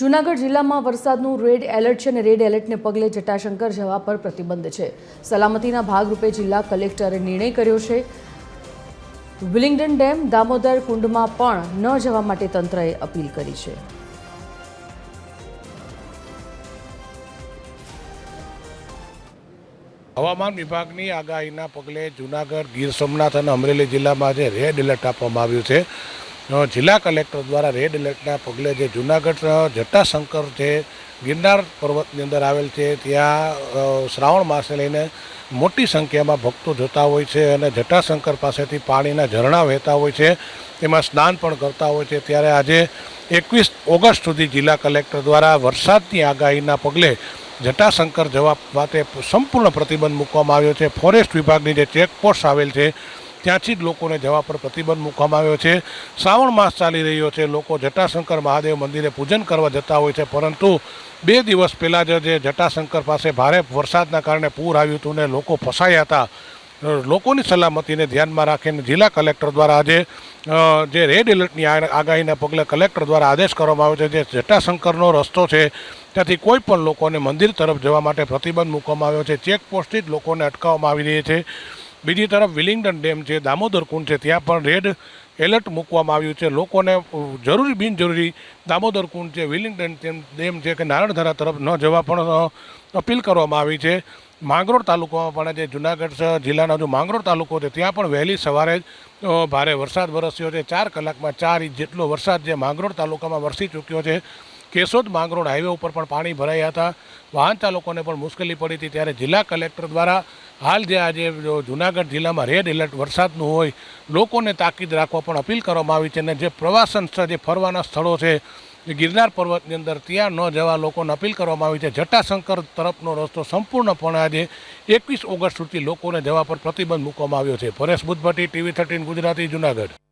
જૂનાગઢ જિલ્લામાં વરસાદનું red alert છે અને રેડ એલર્ટને પગલે જટાશંકર જવા પર પ્રતિબંધ છે. સલામતીના ભાગરૂપે જિલ્લા કલેક્ટરે નિર્ણય કર્યો છે. વિલિંગડન ડેમ, દામોદર કુંડમાં પણ ન જવા માટે તંત્રએ અપીલ કરી છે. હવામાન વિભાગની આગાહીના પગલે જૂનાગઢ ગીર સોમનાથ અને અમરેલી જિલ્લામાં આજે રેડ એલર્ટ આપવામાં આવ્યું છે. જિલ્લા કલેક્ટર દ્વારા રેડ એલર્ટના પગલે જે જૂનાગઢ જટાશંકર છે ગિરનાર પર્વતની અંદર આવેલ છે, ત્યાં શ્રાવણ માસે લઈને મોટી સંખ્યામાં ભક્તો જતા હોય છે અને જટાશંકર પાસેથી પાણીના ઝરણા વહેતા હોય છે. તેમાં સ્નાન પણ કરતા હોય છે. ત્યારે આજે એકવીસ ઓગસ્ટ સુધી જિલ્લા કલેક્ટર દ્વારા વરસાદની આગાહીના પગલે જટાશંકર જવા માટે સંપૂર્ણ પ્રતિબંધ મૂકવામાં આવ્યો છે. ફોરેસ્ટ વિભાગની જે ચેકપોસ્ટ આવેલ છે ત્યાંથી જ લોકોને જવા પર પ્રતિબંધ મૂકવામાં આવ્યો છે. શ્રાવણ માસ ચાલી રહ્યો છે. લોકો જટાશંકર મહાદેવ મંદિરે પૂજન કરવા જતા હોય છે. પરંતુ બે દિવસ પહેલાં જ જે જટાશંકર પાસે ભારે વરસાદના કારણે પૂર આવ્યું હતું ને લોકો ફસાયા હતા. લોકોની સલામતીને ધ્યાનમાં રાખીને જિલ્લા કલેક્ટર દ્વારા આજે જે રેડ એલર્ટની આગાહીના પગલે કલેક્ટર દ્વારા આદેશ કરવામાં આવ્યો છે જે જટાશંકરનો રસ્તો છે, ત્યાંથી કોઈ પણ લોકોને મંદિર તરફ જવા માટે પ્રતિબંધ મૂકવામાં આવ્યો છે. ચેકપોસ્ટથી જ લોકોને અટકાવવામાં આવી રહી છે. બીજી તરફ વિલિંગડન ડેમ છે, દામોદર કુંડ છે, ત્યાં પણ રેડ એલર્ટ મૂકવામાં આવ્યું છે. લોકોને જરૂરી બિનજરૂરી દામોદર કુંડ છે, વિલિંગડન ડેમ છે કે નારણધરા તરફ ન જવા પણ અપીલ કરવામાં આવી છે. માંગરોળ તાલુકામાં પણ જે જુનાગઢ જિલ્લાનો જો માંગરોળ તાલુકો છે, ત્યાં પણ વહેલી સવારે ભારે વરસાદ વરસ્યો છે. ચાર કલાકમાં ચાર ઇંચ જેટલો વરસાદ જે માંગરોળ તાલુકામાં વરસી ચૂક્યો છે. કેશોદ માંગરોળ હાઈવે ઉપર પણ પાણી ભરાયા હતા. વાહન ચાલકોને પણ મુશ્કેલી પડી હતી, ત્યારે જિલ્લા કલેક્ટર દ્વારા હાલ જે આજે જુનાગઢ જિલ્લામાં રેડ એલર્ટ વરસાદનું હોય, લોકોને તાકીદ રાખવા પણ અપીલ કરવામાં આવી છે અને જે પ્રવાસન સ્થળ, જે ફરવાના સ્થળો છે ગિરનાર પર્વતની અંદર ત્યાં ન જવા લોકોને અપીલ કરવામાં આવી છે. જટાશંકર તરફનો રસ્તો સંપૂર્ણપણે આજે એકવીસ ઓગસ્ટ સુધી લોકોને જવા પર પ્રતિબંધ મૂકવામાં આવ્યો છે. Paresh Budhbhatti, TV thirteen Gujarati, Junagadh.